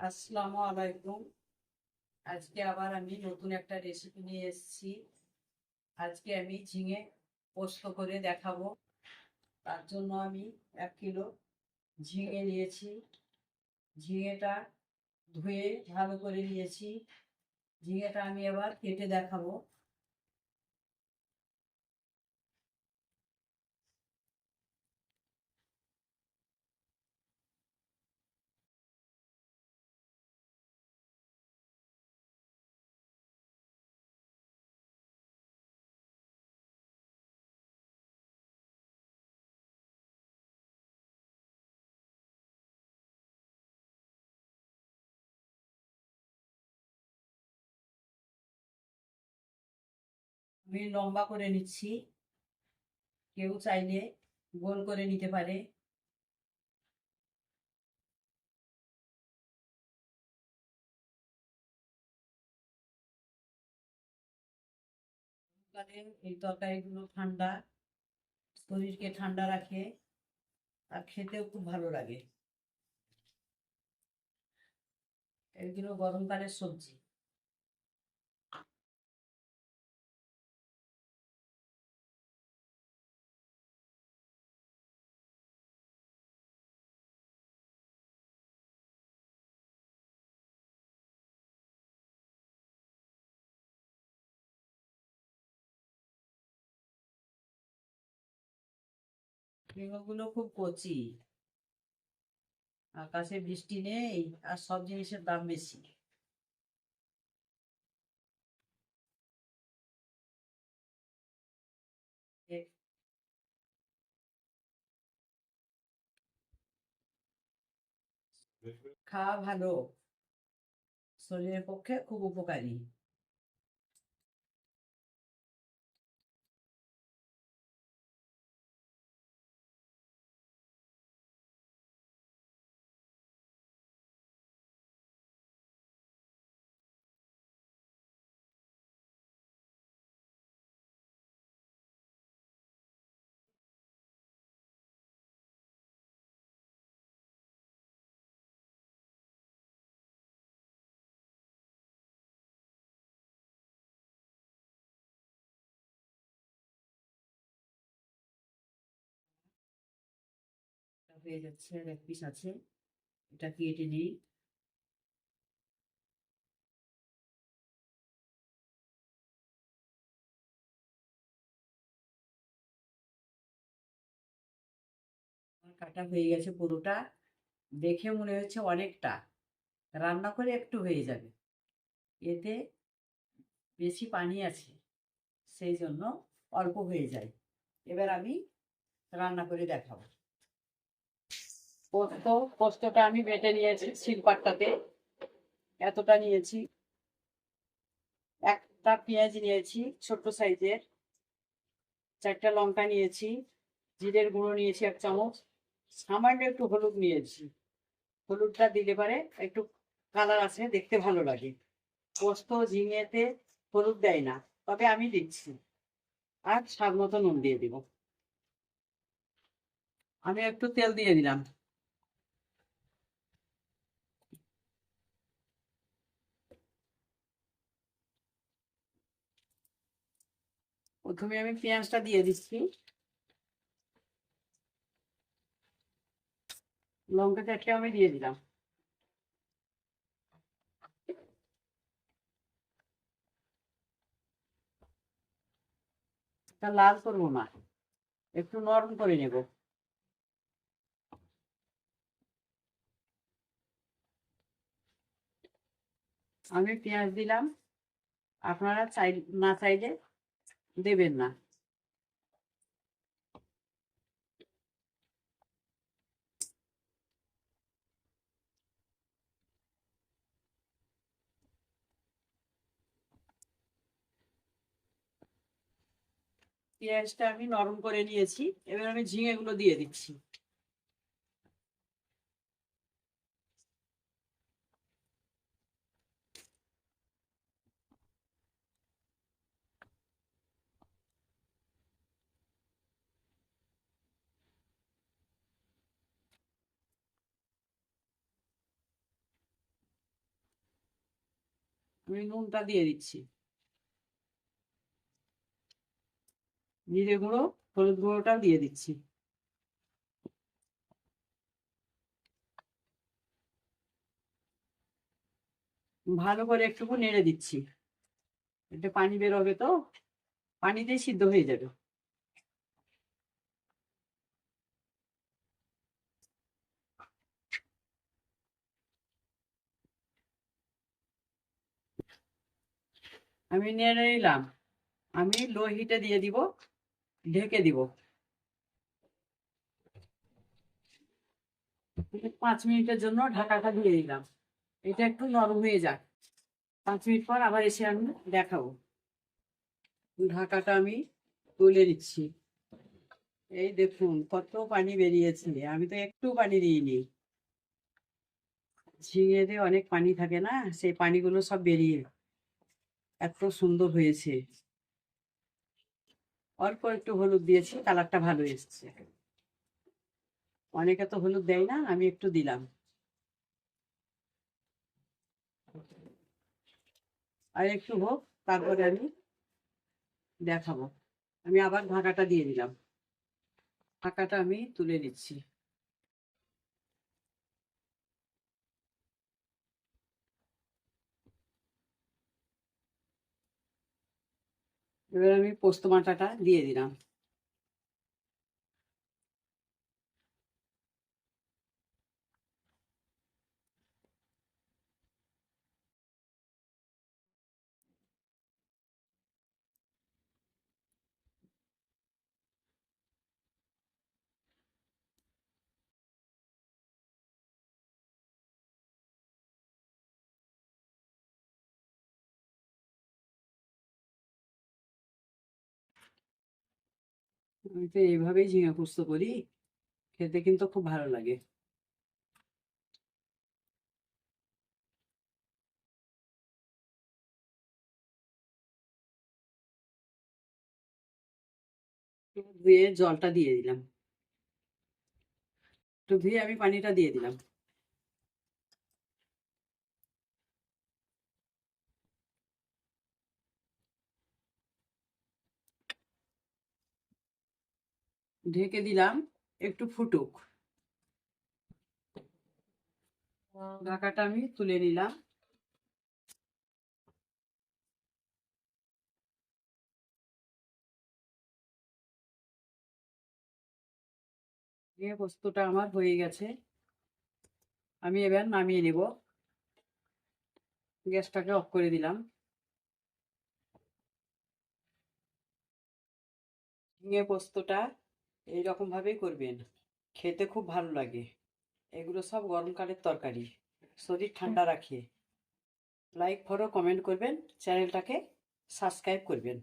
আসসালামু আলাইকুম। আজকে আবার আমি নতুন একটা রেসিপি নিয়ে এসেছি। আজকে আমি ঝিঙে পোস্ত করে দেখাবো। তার জন্য আমি এক কিলো ঝিঙে নিয়েছি। ঝিঙেটা ধুয়ে ভালো করে নিয়েছি। ঝিঙেটা আমি আবার কেটে দেখাবো। আমি লম্বা করে নিচ্ছি। কেউ চাইলে গোল করে নিতে পারে। এই তরকারিগুলো ঠান্ডা, শরীরকে ঠান্ডা রাখে আর খেতেও খুব ভালো লাগে। এগুলো গরমকালের সবজি। ঝিঙেগুলো খুব কচি। আকাশে বৃষ্টি নেই, আর সব জিনিসের দাম বেশি। খাওয়া ভালো। শরীরের পক্ষে খুব উপকারী। হয়ে যাচ্ছে, আর এক পিস আছে। এটা কেটে নিই। কাটা হয়ে গেছে পুরোটা। দেখে মনে হচ্ছে অনেকটা। রান্না করে একটু হয়ে যাবে। এতে বেশি পানি আছে, সেই জন্য অল্প হয়ে যায়। এবার আমি রান্না করে দেখাবো। পোস্ত, পোস্তটা আমি বেটে নিয়েছি শিলপাট্টাতে। এতটা নিয়েছি। একটা পেঁয়াজ নিয়েছি ছোট্ট সাইজের। চারটা লঙ্কা নিয়েছি। জিরের গুঁড়ো নিয়েছি এক চামচ। সামান্য একটু হলুদ নিয়েছি। হলুদটা দিলে পারে একটু কালার আসে দেখতে ভালো লাগে। পোস্ত ঝিঙেতে হলুদ দেয় না, তবে আমি দিচ্ছি। আর স্বাদ মতো নুন দিয়ে দিব। আমি একটু তেল দিয়ে দিলাম। প্রথমে আমি পেঁয়াজটা দিয়ে দিচ্ছি। লঙ্কা চারটে আমি দিয়ে দিলাম। লাল করব না, একটু নরম করে নেব। আমি পেঁয়াজ দিলাম, আপনারা চাই, না চাইলে দেবেন না। পেঁয়াজটা আমি নরম করে নিয়েছি এবার আমি ঝিঙেগুলো দিয়ে দিচ্ছি। আমি নুনটা দিয়ে দিচ্ছি। জিরে গুঁড়ো, হলুদ গুঁড়োটাও দিয়ে দিচ্ছি। ভালো করে একটুকু নেড়ে দিচ্ছি। এটা পানি বেরোবে তো? পানিতেই সিদ্ধ হয়ে যাবে। আমি নেড়ে নিলাম। আমি লো হিটে দিয়ে দিব, ঢেকে দিব। পাঁচ মিনিটের জন্য ঢাকাটা দিয়ে দিলাম এটা একটু নরম হয়ে যাক। পাঁচ মিনিট পর আবার এসে আমি দেখাবো। ঢাকাটা আমি তুলে নিচ্ছি। এই দেখুন, কত পানি বেরিয়েছে। আমি তো একটু পানি দিইনি। ঝিঙে দিয়ে অনেক পানি থাকে না, সেই পানিগুলো সব বেরিয়ে এত সুন্দর হয়েছে। অল্প একটু হলুদ দিয়েছি, কালারটা ভালো এসেছে। অনেকে তো হলুদ দেয় না, আমি একটু দিলাম। আর একটু হোক, তারপরে আমি দেখাবো। আমি আবার ঢাকাটা দিয়ে দিলাম। ঢাকাটা আমি তুলে নিচ্ছি। এবার আমি পোস্ত মাটাটা দিয়ে দিলাম। আমি তো এইভাবেই ঝিঙা পোস্ত করি। খেতে কিন্তু খুব ভালো লাগে। ধুয়ে জলটা দিয়ে দিলাম। একটু ধুয়ে আমি পানিটা দিয়ে দিলাম। ঢেকে দিলাম, একটু ফুটুক। ঢাকাটা আমি তুলে নিলাম। দিয়ে পোস্তটা আমার হয়ে গেছে। আমি এবার নামিয়ে নেব। গ্যাসটাকে অফ করে দিলাম। পোস্তটা এইরকম ভাবেই করবেন। খেতে খুব ভালো লাগে। এগুলো সব গরমকালের তরকারি। শরীর ঠান্ডা রাখে। লাইক ফলো কমেন্ট করবেন। চ্যানেলটাকে সাবস্ক্রাইব করবেন।